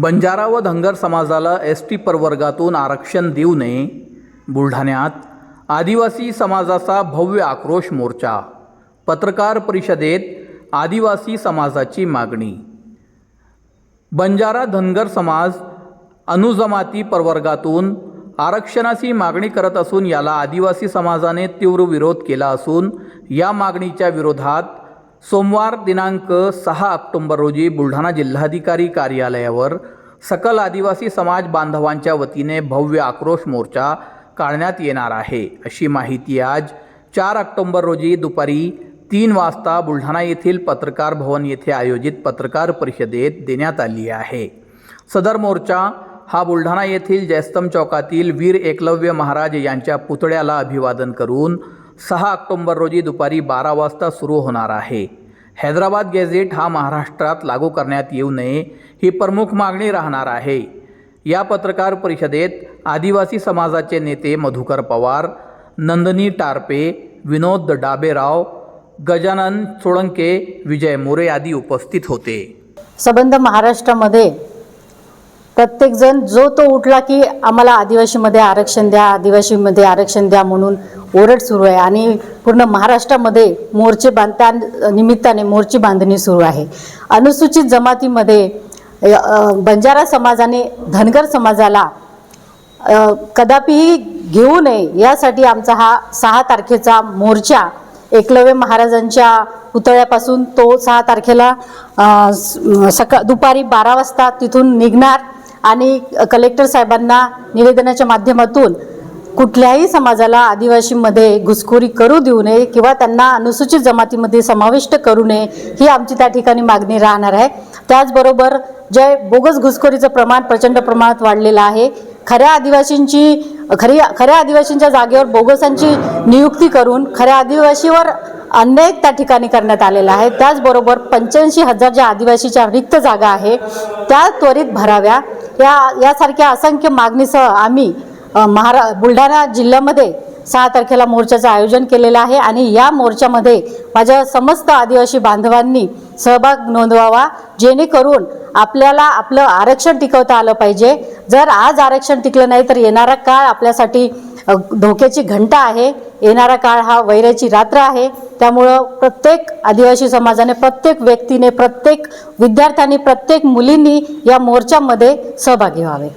बंजारा व धनगर समाजाला S T प्रवर्गातून आरक्षण देऊ नये. बुलढाण्यात आदिवासी समाजाचा भव्य आक्रोश मोर्चा. पत्रकार परिषदेत आदिवासी समाजाची मागणी. बंजारा धनगर समाज अनुजमाती प्रवर्गातून आरक्षणाची मागणी करत असून याला आदिवासी समाजाने तीव्र विरोध केला असून या मागणीच्या विरोधात सोमवार दिनांक सहा ऑक्टोंबर रोजी बुलढाणा जिल्हाधिकारी कार्यालयावर सकल आदिवासी समाज बांधवांच्या वतीने भव्य आक्रोश मोर्चा काढण्यात येणार आहे. अशी माहिती आज चार ऑक्टोंबर रोजी दुपारी तीन वाजता बुलढाणा येथील पत्रकार भवन येथे आयोजित पत्रकार परिषदेत देण्यात आली आहे. सदर मोर्चा हा बुलढाणा येथील जयस्तम चौकातील वीर एकलव्य महाराज यांच्या पुतळ्याला अभिवादन करून सहा ऑक्टोंबर रोजी दुपारी बारा वाजता सुरू होणार आहे. हैदराबाद गॅझेट हा महाराष्ट्रात लागू करण्यात येऊ नये ही प्रमुख मागणी राहणार आहे. या पत्रकार परिषदेत आदिवासी समाजाचे नेते मधुकर पवार नंदनी टारपे विनोद डाबेराव गजानन सोळंके विजय मोरे आदी उपस्थित होते. संबंध महाराष्ट्रामध्ये प्रत्येकजण जो तो उठला की आम्हाला आदिवासीमध्ये आरक्षण द्या आदिवासीमध्ये आरक्षण द्या म्हणून ओरड सुरू आहे. आणि पूर्ण महाराष्ट्रामध्ये मोर्चे बांध त्या निमित्ताने मोर्चे बांधणी सुरू आहे. अनुसूचित जमातीमध्ये बंजारा समाजाने धनगर समाजाला कदापिही घेऊ नये यासाठी आमचा हा सहा तारखेचा मोर्चा एकलव्य महाराजांच्या पुतळ्यापासून तो सहा तारखेला सका दुपारी बारा वाजता तिथून निघणार. आणि कलेक्टर साहेबांना निवेदनाच्या माध्यमातून कुठल्याही समाजाला आदिवासीमध्ये घुसखोरी करू देऊ नये किंवा त्यांना अनुसूचित जमातीमध्ये समाविष्ट करू नये ही आमची त्या ठिकाणी मागणी राहणार आहे. त्याचबरोबर जे बोगस घुसखोरीचं प्रमाण प्रचंड प्रमाणात वाढलेलं आहे खऱ्या आदिवासींची खरी खऱ्या आदिवासींच्या जागेवर बोगसांची नियुक्ती करून खऱ्या आदिवासीवर अन्याय त्या ठिकाणी करण्यात आलेला आहे. त्याचबरोबर पंच्याऐंशी हजार ज्या आदिवासीच्या रिक्त जागा आहे त्या त्वरित भराव्या. या यासारख्या असंख्य मागणीसह आम्ही महारा बुलढाणा जिल्ह्यामध्ये सहा तारखेला मोर्चाचं आयोजन केलेलं आहे आणि या मोर्चामध्ये माझ्या समस्त आदिवासी बांधवांनी सहभाग नोंदवावा जेणेकरून आपल्याला आपलं आरक्षण टिकवता आलं पाहिजे. जर आज आरक्षण टिकलं नाही तर येणारा काळ आपल्यासाठी धोक्याची घंटा आहे. येणारा काळ हा वैराची रात्र आहे. त्यामुळं प्रत्येक आदिवासी समाजाने प्रत्येक व्यक्तीने प्रत्येक विद्यार्थ्यांनी प्रत्येक मुलींनी या मोर्चामध्ये सहभागी व्हावे.